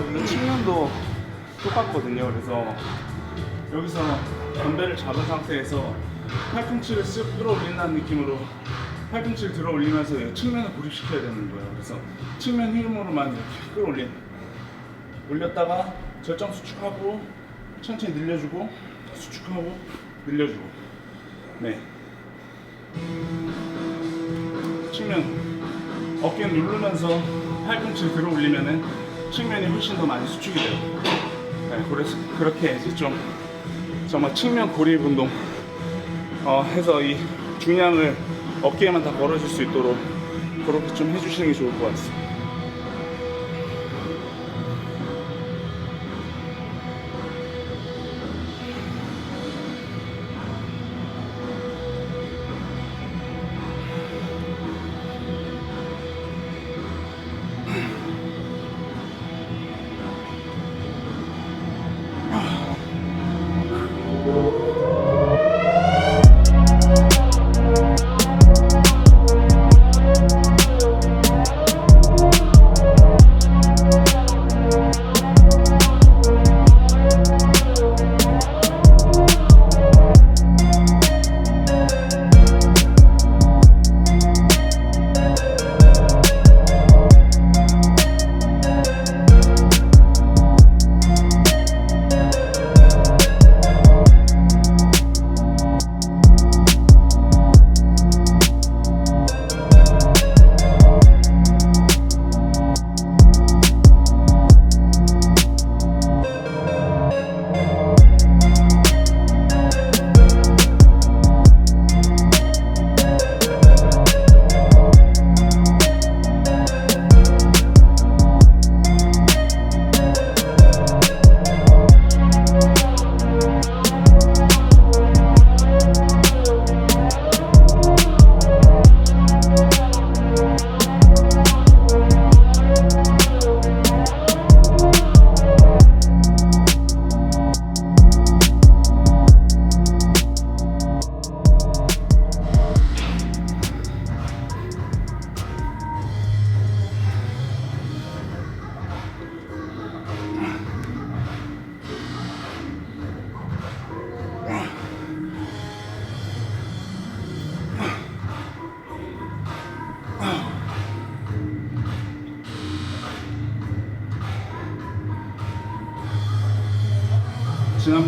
물론 측면도 똑같거든요. 그래서 여기서 덤벨을 잡은 상태에서 팔꿈치를 쓱 끌어올린다는 느낌으로 팔꿈치를 들어 올리면서 이 측면을 고립시켜야 되는 거예요. 그래서 측면 힘으로만 이렇게 끌어올린 올렸다가 절정 수축하고 천천히 늘려주고 수축하고 늘려주고 네 측면 어깨 누르면서 팔꿈치를 들어 올리면은 측면이 훨씬 더 많이 수축이 돼요. 네, 그래서 그렇게 이제 좀 정말 측면 고립 운동 어, 해서 이 중량을 어깨에만 다 걸어줄 수 있도록 그렇게 좀 해주시는 게 좋을 것 같습니다.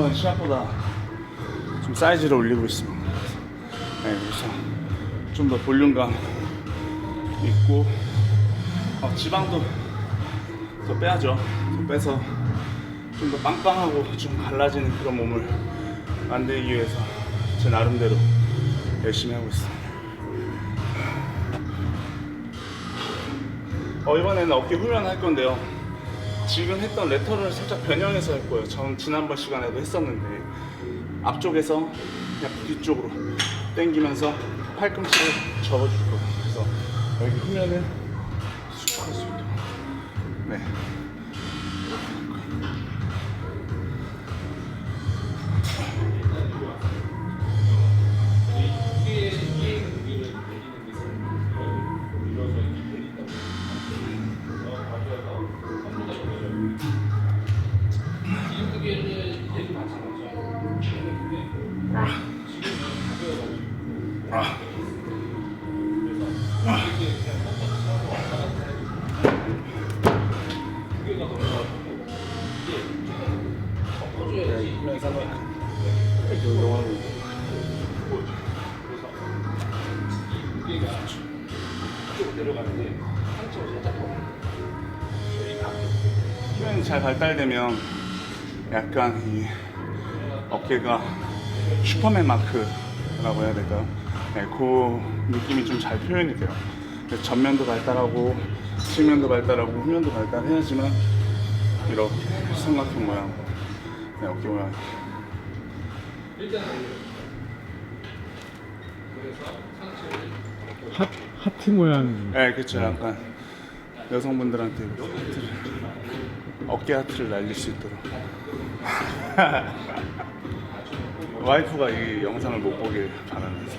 지난번 시합보다 좀 사이즈를 올리고 있습니다. 네, 그래서 좀 더 볼륨감 있고 어, 지방도 더 빼야죠. 더 빼서 좀 더 빵빵하고 좀 갈라지는 그런 몸을 만들기 위해서 제 나름대로 열심히 하고 있습니다. 어, 이번에는 어깨 후면 할 건데요. 지금 했던 레터를 살짝 변형해서 할 거예요. 전 지난번 시간에도 했었는데 앞쪽에서 그냥 뒤쪽으로 당기면서 팔꿈치를 접어줄 거예요. 그래서 여기 후면을 수축할 수 있도록. 네. 후면이 잘 발달되면 약간 이 어깨가 슈퍼맨 마크라고 해야 될까요? 네, 그 느낌이 좀 잘 표현이 돼요. 전면도 발달하고 측면도 발달하고 후면도 발달해야지만 이렇게 삼각형 모양, 네, 어깨 모양. 하, 하트 모양 네, 그렇죠. 약간 여성분들한테 이렇게 하트를, 어깨 하트를 날릴 수 있도록. 와이프가 이 영상을 못 보길 바라면서.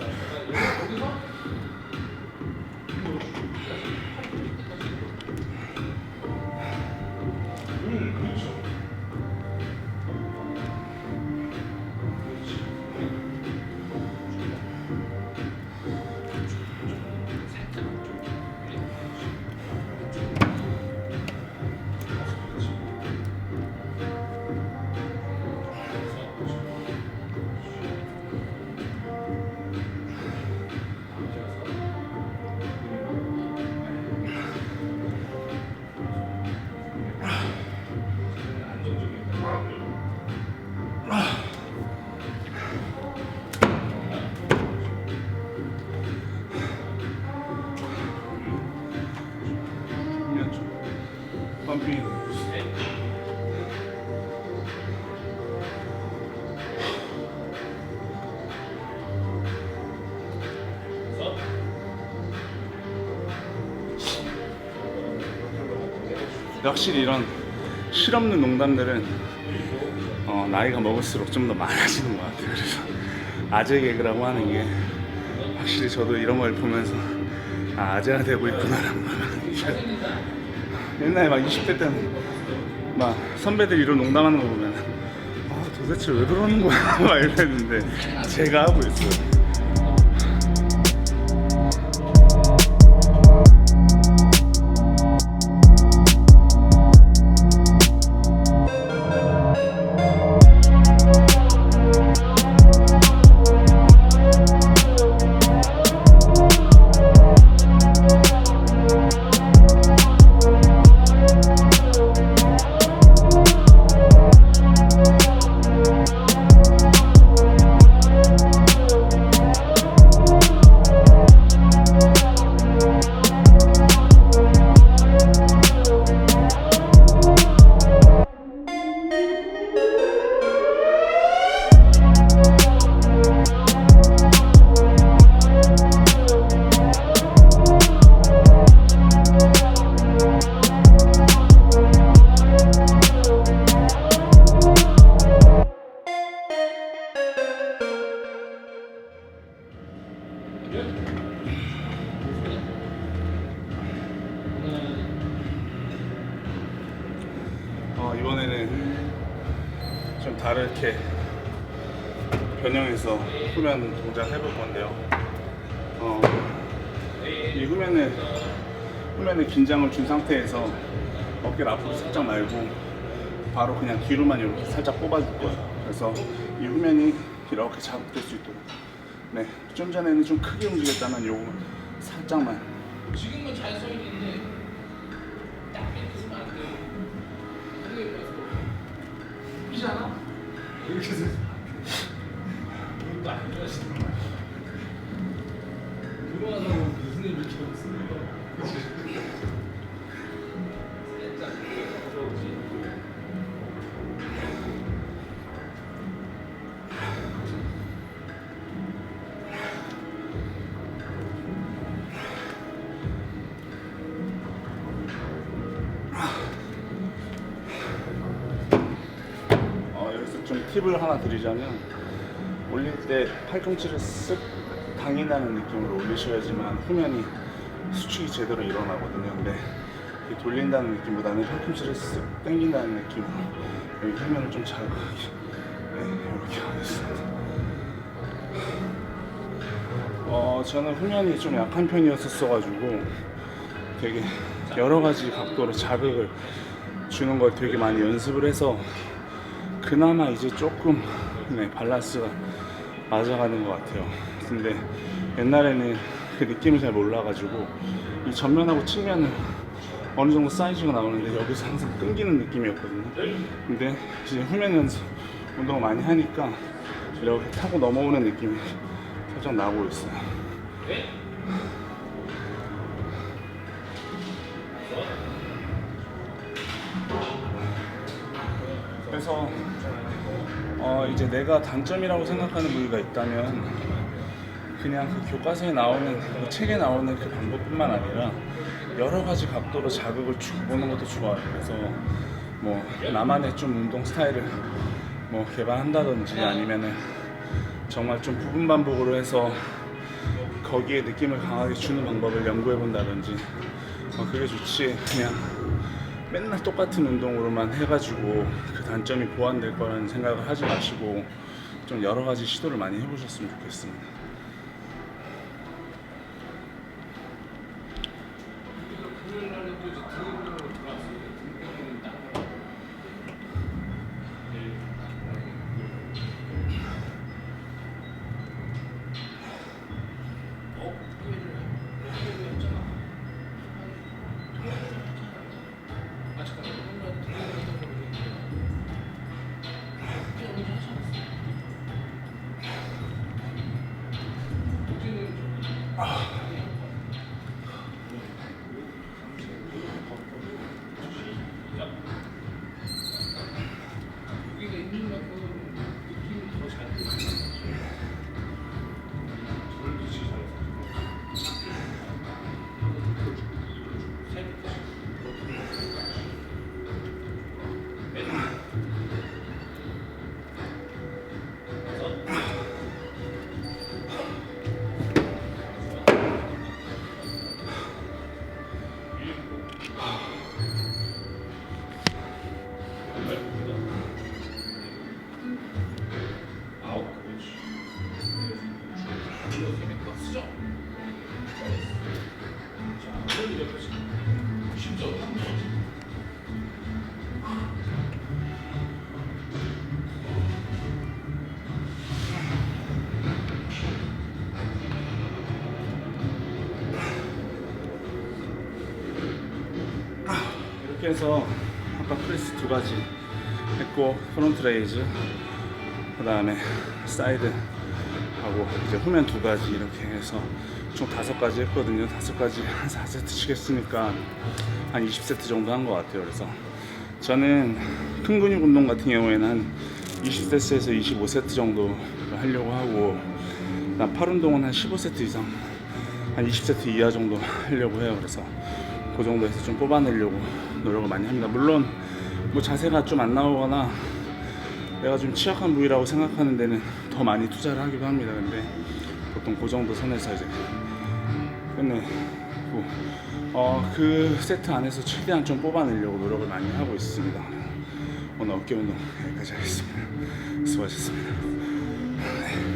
확실히 이런 실없는 농담들은 어, 나이가 먹을수록 좀 더 많아지는 것 같아요. 그래서 아재 개그라고 하는 게 확실히 저도 이런 걸 보면서 아, 아재가 되고 있구나라는 걸 옛날에 막 20대 때는 막 선배들이 이런 농담하는 거 보면 아, 도대체 왜 그러는 거야 막 이랬는데 제가 하고 있어요. 좀 다르게 변형해서 후면 동작 해볼 건데요. 어, 이 후면을 후면에 긴장을 준 상태에서 어깨를 앞으로 살짝 말고 바로 그냥 뒤로만 이렇게 살짝 뽑아줄 거예요. 그래서 이 후면이 이렇게 자극될 수 있도록. 네, 좀 전에는 좀 크게 움직였다면 요거 살짝만 지금은 잘 서 있는데 딱 이렇게 서면 안 돼요. 크게 펴서. 이잖아. 이렇게 해서 이것도 안 좋아하시는 거야. 그만하고 무슨 일을 없습니까? 팁을 하나 드리자면 올릴 때 팔꿈치를 쓱 당긴다는 느낌으로 올리셔야지만 후면이 수축이 제대로 일어나거든요. 근데 돌린다는 느낌보다는 팔꿈치를 쓱 당긴다는 느낌으로 여기 후면을 좀 자극하게 네, 이렇게 하겠습니다. 어, 저는 후면이 좀 약한 편이었었어가지고 되게 여러 가지 각도로 자극을 주는 걸 되게 많이 연습을 해서 그나마 이제 조금 네, 밸런스가 맞아가는 것 같아요. 근데 옛날에는 그 느낌을 잘 몰라가지고 이 전면하고 측면은 어느 정도 사이즈가 나오는데 여기서 항상 끊기는 느낌이었거든요. 근데 이제 후면 연습 운동을 많이 하니까 이렇게 타고 넘어오는 느낌이 살짝 나고 있어요. 그래서 어 이제 내가 단점이라고 생각하는 부위가 있다면 그냥 그 교과서에 나오는 그 책에 나오는 그 방법뿐만 아니라 여러 가지 각도로 자극을 주고 보는 것도 좋아요. 그래서 뭐 나만의 좀 운동 스타일을 뭐 개발한다든지 아니면은 정말 좀 부분 반복으로 해서 거기에 느낌을 강하게 주는 방법을 연구해 본다든지 어, 그게 좋지 그냥 맨날 똑같은 운동으로만 해가지고 그 단점이 보완될 거라는 생각을 하지 마시고 좀 여러 가지 시도를 많이 해보셨으면 좋겠습니다. 해서 아까 프레스 두 가지 했고 프론트 레이즈 그 다음에 사이드 하고 이제 후면 두 가지 이렇게 해서 총 다섯 가지 했거든요. 다섯 가지 한 4세트씩 했으니까 한 20세트 정도 한 것 같아요. 그래서 저는 큰 근육 운동 같은 경우에는 한 20세트에서 25세트 정도 하려고 하고 그다음 팔 운동은 한 15세트 이상 한 20세트 이하 정도 하려고 해요. 그래서 그 정도에서 좀 뽑아내려고 노력을 많이 합니다. 물론 뭐 자세가 좀 안 나오거나 내가 좀 취약한 부위라고 생각하는 데는 더 많이 투자를 하기도 합니다. 근데 보통 그 정도 선에서 이제 끝내고 어, 그 세트 안에서 최대한 좀 뽑아내려고 노력을 많이 하고 있습니다. 오늘 어깨 운동 여기까지 하겠습니다. 수고하셨습니다. 네.